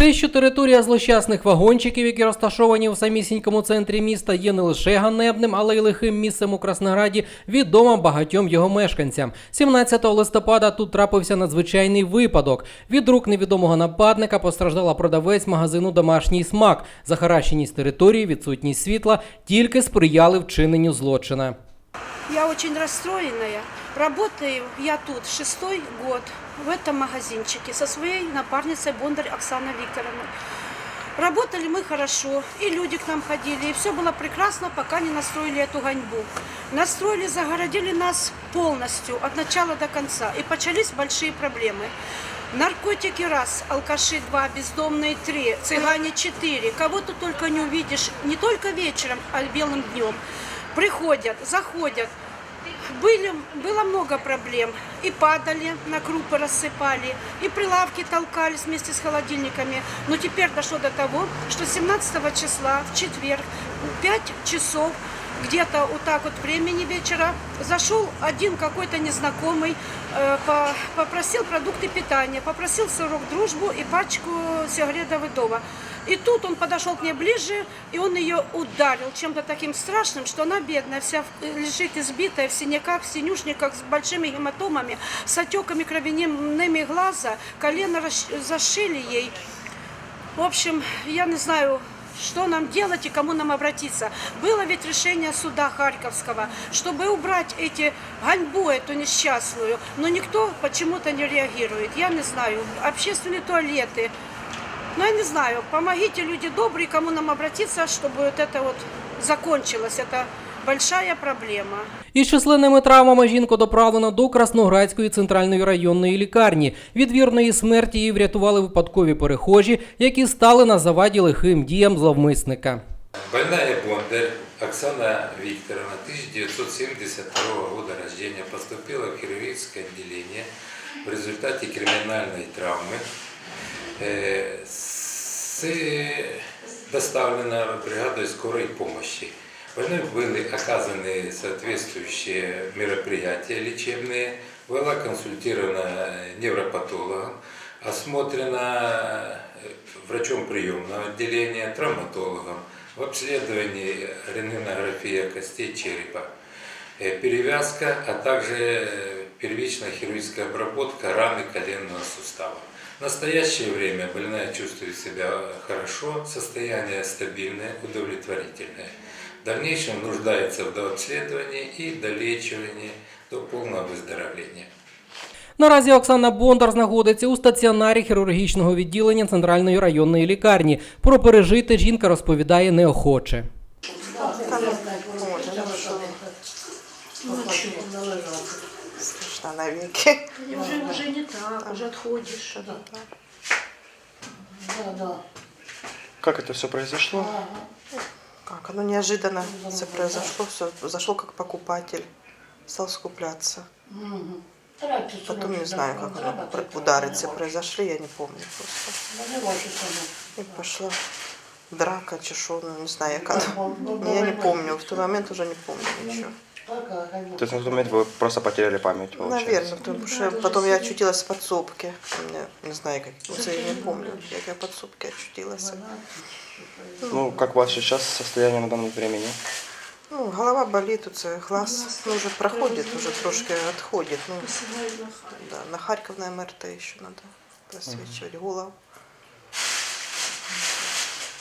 Те, що територія злощасних вагончиків, які розташовані в самісінькому центрі міста, є не лише ганебним, але й лихим місцем у Краснограді, відомо багатьом його мешканцям. 17 листопада тут трапився надзвичайний випадок. Від рук невідомого нападника постраждала продавець магазину Домашній смак. Захаращеність території, відсутність світла тільки сприяли вчиненню злочина. Я очень расстроенная. Работаю я тут шестой год в этом магазинчике со своей напарницей Бондарь Оксаной Викторовной. Работали мы хорошо, и люди к нам ходили, и все было прекрасно, пока не настроили эту гоньбу. Настроили, загородили нас полностью, от начала до конца, и начались большие проблемы. Наркотики раз, алкаши два, бездомные три, цыгане четыре. Кого ты только не увидишь, не только вечером, а белым днем. Приходят, заходят. Были, было много проблем. И падали, на крупы рассыпали, и прилавки толкались вместе с холодильниками. Но теперь дошло до того, что 17 числа, в четверг, в 5 часов, где-то вот так вот времени вечера, зашел один какой-то незнакомый, э, по- попросил продукты питания, попросил сырок дружбу и пачку сигарет Давыдова. И тут он подошел к ней ближе, и он ее ударил чем-то таким страшным, что она бедная, вся в- лежит избитая в синяках, в синюшниках, с большими гематомами, с отеками кровяными глаза, колено зашили ей. В общем, я не знаю, что нам делать и кому нам обратиться. Было ведь решение суда Харьковского, чтобы убрать эти гоньбу эту несчастную, но никто почему-то не реагирует. Я не знаю. Общественные туалеты. Ну, я не знаю. Помогите, люди добрые, кому нам обратиться, чтобы вот это вот закончилось. Это большая проблема. Із численними травмами жінку доправлено до Красноградської центральної районної лікарні. Від вірної смерті її врятували випадкові перехожі, які стали на заваді лихим діям зловмисника. Больная Бондарь Оксана Викторовна, 1972 года рождения, поступила в хирургическое отделение в результате криминальной травмы. Э, с- доставлена бригадой скорой помощи. Больной были оказаны соответствующие мероприятия лечебные, была консультирована невропатологом, осмотрена э, врачом приемного отделения, травматологом, в обследовании рентгенография костей черепа, э, перевязка, а также э, первичная хирургическая обработка раны коленного сустава. В настоящее время больная чувствует себя хорошо, состояние стабильное, удовлетворительное. В дальнейшем нуждается в дообследовании и долечивании до полного выздоровления. Наразі Оксана Бондар знаходиться у стаціонарі хірургічного відділення Центральної районної лікарні. Про пережите жінка розповідає неохоче. Страшно навеки. Уже, уже не так, уже отходишь. Как это все произошло? Как? Оно неожиданно все произошло. Все зашел как покупатель. Стал скупляться. Потом не знаю, как оно, удары все произошли, я не помню просто. И пошла драка, чешеную, не знаю, как оно. Я не помню, в тот момент уже не помню ничего. То есть на тот момент вы просто потеряли память, получается? Наверное, потому что потом я очутилась в подсобке. Меня, не знаю, как, я не помню, как я в подсобке очутилась. Ну, как у вас сейчас состояние на данный времени? Ну, голова болит, тут глаз ну, уже проходит, уже трошки отходит. Ну, да, на Харьков на МРТ еще надо просвечивать голову.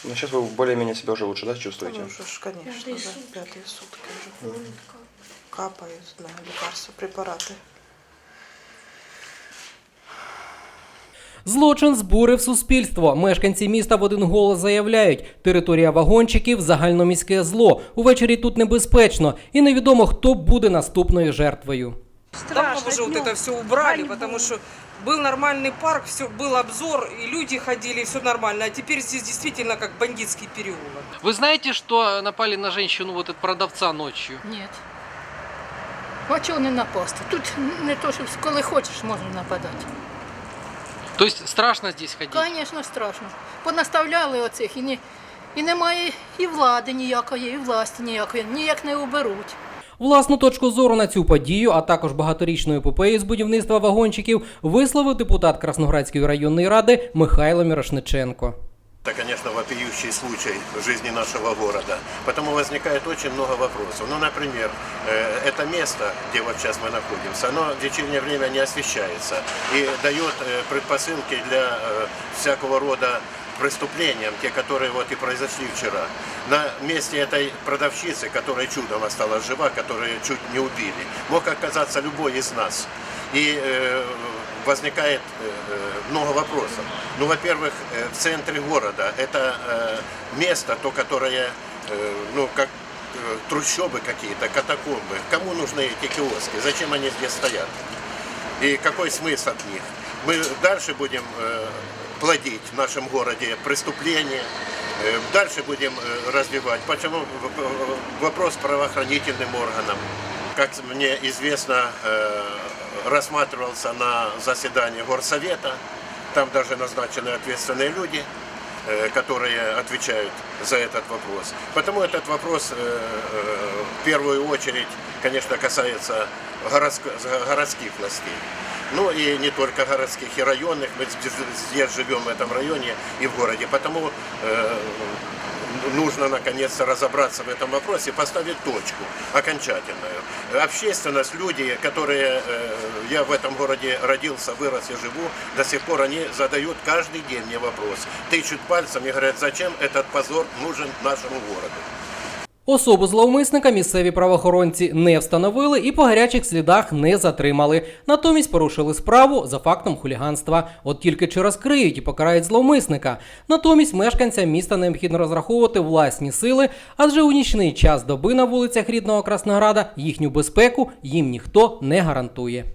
Ну, сейчас вы более-менее себя уже лучше, да, чувствуете? Ну, конечно, да, пятые сутки уже. Капают на лекарства, препараты. Злочин збурив суспільство. Мешканці міста в один голос заявляють: територія вагончиків загальноміське зло. Увечері тут небезпечно, і невідомо, хто буде наступною жертвою. Давно бы уже вот днём. это все убрали, Гоньбу. потому что был нормальный парк, все, был обзор, и люди ходили, все нормально. А теперь здесь действительно как бандитский переулок. Вы знаете, что напали на женщину, вот этого продавца ночью? Ні. А чого не напасти? Тут не то, що коли хочеш, можна нападати. То есть страшно здесь ходить? Звісно, страшно. Понаставляли оцих і, не, і немає і влади ніякої, і власті ніякої, ніяк не уберуть. Власну точку зору на цю подію, а також багаторічну епопею з будівництва вагончиків, висловив депутат Красноградської районної ради Михайло Мірошниченко. Это, конечно, вопиющий случай жизни нашего города. Потому возникает очень много вопросов. Ну, например, э, это место, где вот сейчас мы находимся, оно в вечернее время не освещается и дает э, предпосылки для э, всякого рода преступлениям, те, которые вот и произошли вчера. На месте этой продавщицы, которая чудом осталась жива, которую чуть не убили, мог оказаться любой из нас. И возникает э, много вопросов. Ну, во-первых, э, в центре города это э, место, то, которое, э, ну, как э, трущобы какие-то, катакомбы. Кому нужны эти киоски? Зачем они здесь стоят? И какой смысл от них? Мы дальше будем э, плодить в нашем городе преступления, э, дальше будем э, развивать. Почему вопрос правоохранительным органам? Как мне известно, э, рассматривался на заседании горсовета. Там даже назначены ответственные люди, э, которые отвечают за этот вопрос. Потому этот вопрос э, в первую очередь, конечно, касается городск- городских властей. Ну и не только городских, и районных. Мы здесь- живем в этом районе и в городе. Потому нужно наконец-то разобраться в этом вопросе, поставить точку окончательную. Общественность, люди, которые, э, я в этом городе родился, вырос и живу, до сих пор они задают каждый день мне вопрос. Тычут пальцем и говорят, зачем этот позор нужен нашему городу. Особу зловмисника місцеві правоохоронці не встановили і по гарячих слідах не затримали. Натомість порушили справу за фактом хуліганства. От тільки чи розкриють і покарають зловмисника. Натомість мешканцям міста необхідно розраховувати власні сили, адже у нічний час доби на вулицях рідного Краснограда їхню безпеку їм ніхто не гарантує.